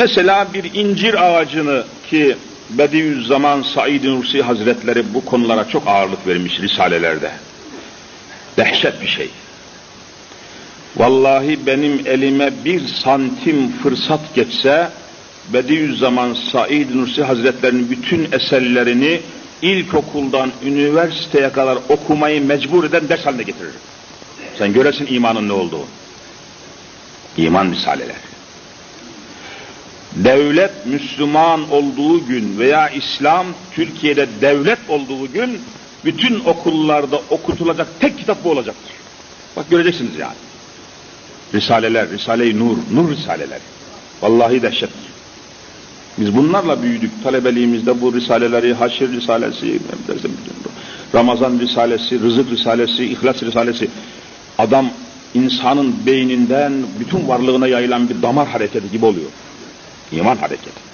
Mesela bir incir ağacını ki Bediüzzaman Said Nursi Hazretleri bu konulara çok ağırlık vermiş risalelerde. Dehşet bir şey. Vallahi benim elime bir santim fırsat geçse Bediüzzaman Said Nursi Hazretlerinin bütün eserlerini ilkokuldan üniversiteye kadar okumayı mecbur eden ders haline getiririm. Sen göresin imanın ne olduğu. İman risaleler. Devlet Müslüman olduğu gün veya İslam Türkiye'de devlet olduğu gün bütün okullarda okutulacak tek kitap bu olacaktır. Bak göreceksiniz yani. Risaleler, Risale-i Nur, Nur Risaleler. Vallahi dehşettir. Biz bunlarla büyüdük. Talebeliğimizde bu risaleleri, Haşir Risalesi, Ramazan Risalesi, Rızık Risalesi, İhlas Risalesi. Adam insanın beyninden bütün varlığına yayılan bir damar hareketi gibi oluyor. İman hareketi.